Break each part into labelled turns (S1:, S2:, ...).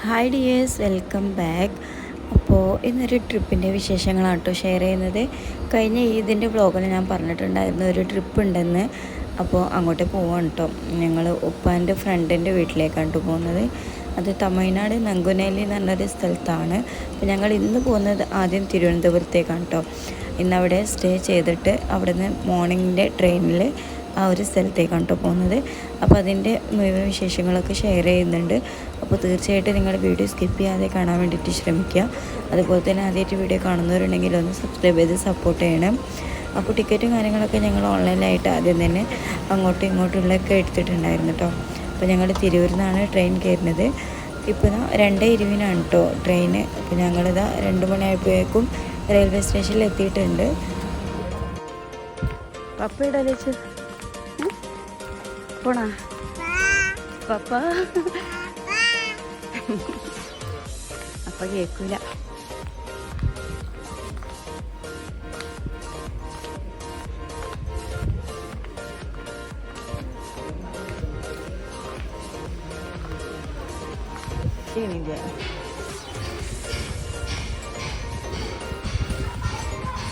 S1: Hi dears welcome back അപ്പോൾ ഇന്നൊരു ട്രിപ്പിന്റെ വിശേഷങ്ങളാണ് കേട്ടോ ഷെയർ ചെയ്യുന്നത്. കഴിഞ്ഞ ഈദിന്റെ വ്ളോഗിൽ ഞാൻ പറഞ്ഞിട്ടുണ്ടായിരുന്നു ഒരു ട്രിപ്പ് ഉണ്ടെന്ന്. അപ്പോൾ അങ്ങോട്ട് പോവാണ് കേട്ടോ ഞങ്ങൾ ഉപ്പാന്റെ ഫ്രണ്ടിന്റെ വീട്ടിലേക്കാണ് പോകുന്നത്. അത് തമിഴ്നാട് നങ്കുനേലി എന്ന് പറഞ്ഞൊരു സ്ഥലത്താണ്. അപ്പോൾ ഞങ്ങൾ ഇന്ന് പോകുന്നത് ആദ്യം തിരുവനന്തപുരത്തേക്കാണ് കേട്ടോ ഇന്ന് അവിടെ സ്റ്റേ ചെയ്തിട്ട് അവിടുന്ന് മോർണിംഗിന്റെ ട്രെയിനിൽ ആ ഒരു സ്ഥലത്തേക്കാണ് കേട്ടോ പോകുന്നത്. അപ്പോൾ അതിന്റെ മുഴുവൻ വിശേഷങ്ങളൊക്കെ ഷെയർ ചെയ്യുന്നുണ്ട്. അപ്പോൾ തീർച്ചയായിട്ടും നിങ്ങളുടെ വീഡിയോ സ്കിപ്പ് ചെയ്യാതെ കാണാൻ വേണ്ടിയിട്ട് ശ്രമിക്കുക. അതുപോലെ തന്നെ ആദ്യമായിട്ട് വീഡിയോ കാണുന്നവരുണ്ടെങ്കിൽ ഒന്ന് സബ്സ്ക്രൈബ് ചെയ്ത് സപ്പോർട്ട് ചെയ്യണം. അപ്പോൾ ടിക്കറ്റും കാര്യങ്ങളൊക്കെ ഞങ്ങൾ ഓൺലൈനായിട്ട് ആദ്യം തന്നെ അങ്ങോട്ടും ഇങ്ങോട്ടുള്ളൊക്കെ എടുത്തിട്ടുണ്ടായിരുന്നു കേട്ടോ അപ്പോൾ ഞങ്ങൾ തിരൂരിൽ നിന്നാണ് ട്രെയിൻ കയറുന്നത് ഇപ്പോൾ രണ്ട് ഇരുവിനാണ് കേട്ടോ ട്രെയിന് അപ്പോൾ ഞങ്ങളിതാ രണ്ട് മണിയായപ്പോഴേക്കും റെയിൽവേ സ്റ്റേഷനിൽ എത്തിയിട്ടുണ്ട്. പപ്പയുടെ പോണാ? പപ്പ. അപ്പ കേക്കൂല. ക്ഷീണില്ല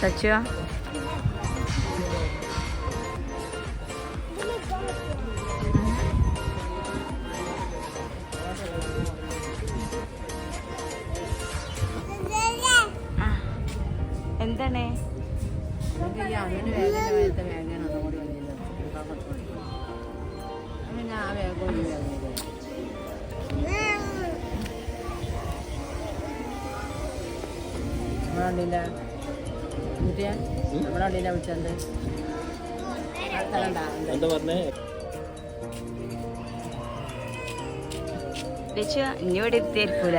S1: സച്ചുവാ?
S2: നമ്മളെ കുട്ടിയെ? നമ്മളെ വണ്ടിയിലെ വിളിച്ചത്?
S3: എന്താ പറഞ്ഞേ?
S1: രക്ഷ ഇനി ഇവിടെ എത്തിയിരിക്കൂല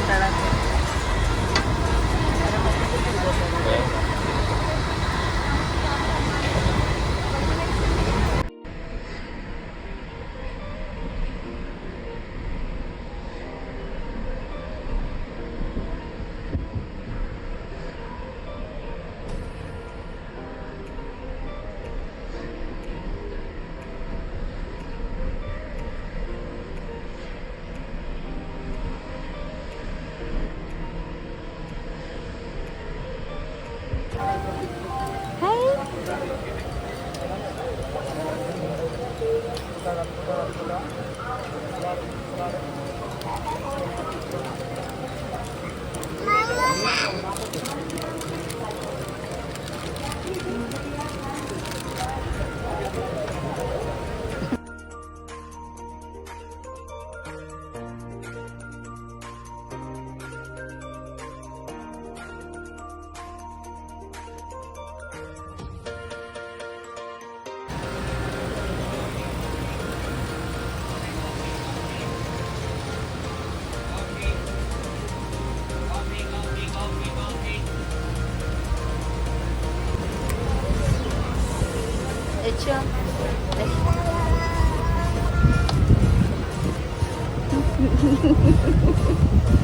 S1: দাঁড়াতে 엄마. chưa Đây.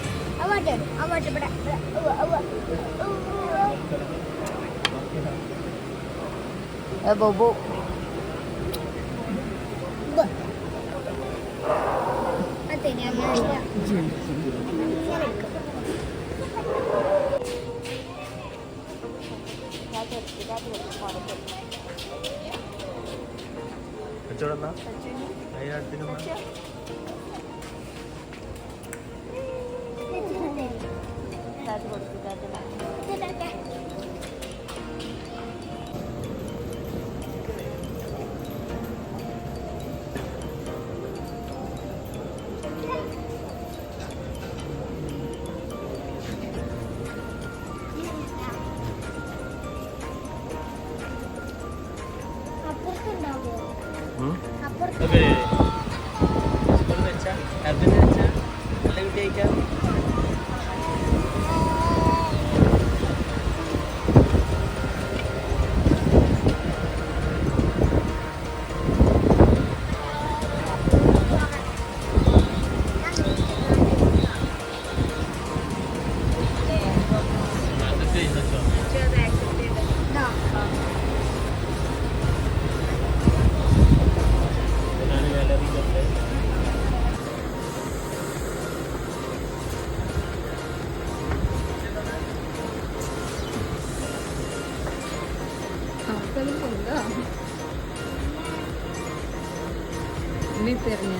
S1: ലച്ചു അവ എടുക്കേ ബോബു. കച്ചവടം 가지고 누가
S3: 누가
S4: 해달까?
S3: 아빠 끝나고 응?
S4: 아빠 끝나고
S1: നീ തെരഞ്ഞ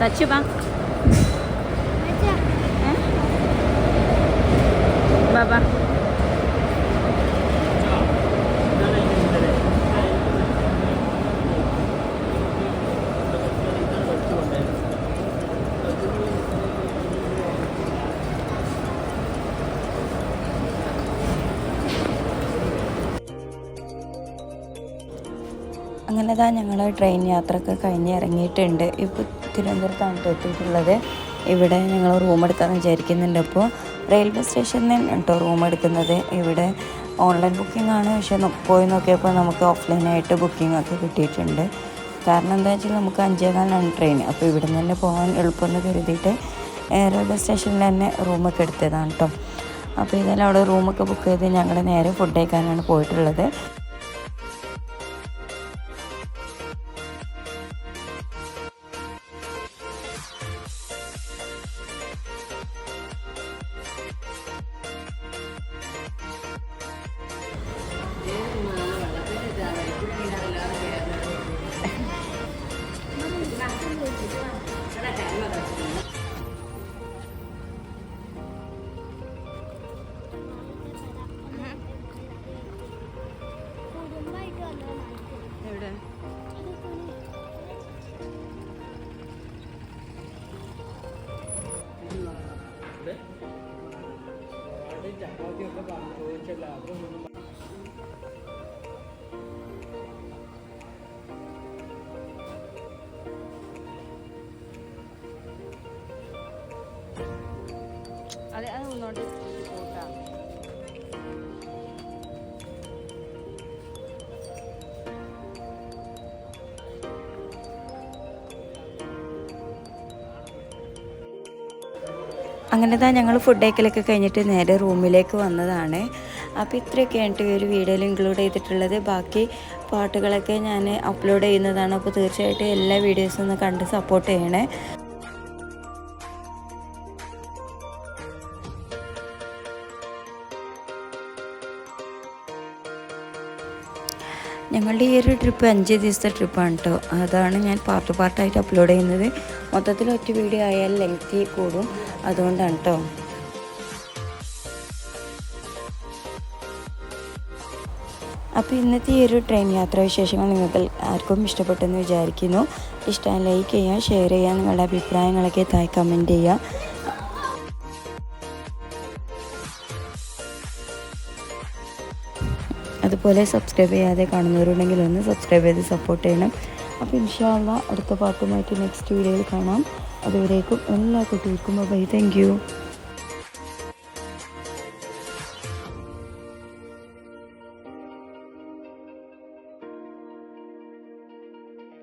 S1: സച്ചു ബാ
S4: മച്ചാ,
S1: അങ്ങനെ ഞങ്ങൾ ട്രെയിൻ യാത്രയ്ക്ക് കഴിഞ്ഞ് ഇറങ്ങിയിട്ടുണ്ട്. ഇപ്പോൾ തിരുവനന്തപുരത്താണ് ട്ടോ എത്തിയിട്ടുള്ളത്. ഇവിടെ ഞങ്ങൾ റൂം എടുക്കാൻ വിചാരിക്കുന്നുണ്ട്. അപ്പോൾ റെയിൽവേ സ്റ്റേഷനിൽ നിന്ന് കേട്ടോ റൂം എടുക്കുന്നത്. ഇവിടെ ഓൺലൈൻ ബുക്കിംഗ് ആണ്. പക്ഷെ പോയി നോക്കിയപ്പോൾ നമുക്ക് ഓഫ്ലൈനായിട്ട് ബുക്കിംഗ് ഒക്കെ കിട്ടിയിട്ടുണ്ട്. കാരണം എന്താ വെച്ചാൽ നമുക്ക് അഞ്ചേകാലാണ് ട്രെയിൻ അപ്പോൾ ഇവിടെ നിന്ന് തന്നെ പോകാൻ എളുപ്പമെന്ന് കരുതിയിട്ട് റെയിൽവേ സ്റ്റേഷനിൽ തന്നെ റൂമൊക്കെ എടുത്തതാണ് കേട്ടോ അപ്പോൾ ഇതെല്ലാം അവിടെ റൂമൊക്കെ ബുക്ക് ചെയ്ത് ഞങ്ങൾ നേരെ ഫുഡ് കഴിക്കാനാണ് പോയിട്ടുള്ളത്. അങ്ങനെ തന്നെ ഞങ്ങൾ ഫുഡ് കഴിക്കലൊക്കെ കഴിഞ്ഞിട്ട് നേരെ റൂമിലേക്ക് വന്നതാണ്. അപ്പോൾ ഇത്രയൊക്കെയാണ് ഈ ഒരു വീഡിയോയിൽ ഇൻക്ലൂഡ് ചെയ്തിട്ടുള്ളത്. ബാക്കി പാട്ടുകളൊക്കെ ഞാൻ അപ്ലോഡ് ചെയ്യുന്നതാണ്. അപ്പോൾ തീർച്ചയായിട്ടും എല്ലാ വീഡിയോസും ഒന്ന് കണ്ട് സപ്പോർട്ട് ചെയ്യണേ. ഞങ്ങളുടെ ഈ ഒരു ട്രിപ്പ് അഞ്ച് ദിവസത്തെ ട്രിപ്പാണ് കേട്ടോ അതാണ് ഞാൻ പാർട്ട് പാർട്ടായിട്ട് അപ്ലോഡ് ചെയ്യുന്നത്. മൊത്തത്തിൽ ഒറ്റ വീഡിയോ ആയാൽ ലെങ്തി കൂടും. അതുകൊണ്ടാണ് കേട്ടോ അപ്പോൾ ഇന്നത്തെ ഈ ഒരു ട്രെയിൻ യാത്രാ വിശേഷങ്ങൾ നിങ്ങൾക്ക് ആർക്കും ഇഷ്ടപ്പെട്ടെന്ന് വിചാരിക്കുന്നു. ഇഷ്ടം ലൈക്ക് ചെയ്യുക ഷെയർ ചെയ്യുക നിങ്ങളുടെ അഭിപ്രായങ്ങളൊക്കെ താഴെ കമന്റ് ചെയ്യുക. അതുപോലെ സബ്സ്ക്രൈബ് ചെയ്യാതെ കാണുന്നവരുണ്ടെങ്കിൽ ഒന്ന് സബ്സ്ക്രൈബ് ചെയ്ത് സപ്പോർട്ട് ചെയ്യണം. അപ്പോൾ ഇൻഷാല്ല അടുത്ത പാട്ടുമായിട്ട് നെക്സ്റ്റ് വീഡിയോയിൽ കാണാം. അതുവരേക്കും എല്ലാ കുട്ടികൾക്കും ബൈ താങ്ക്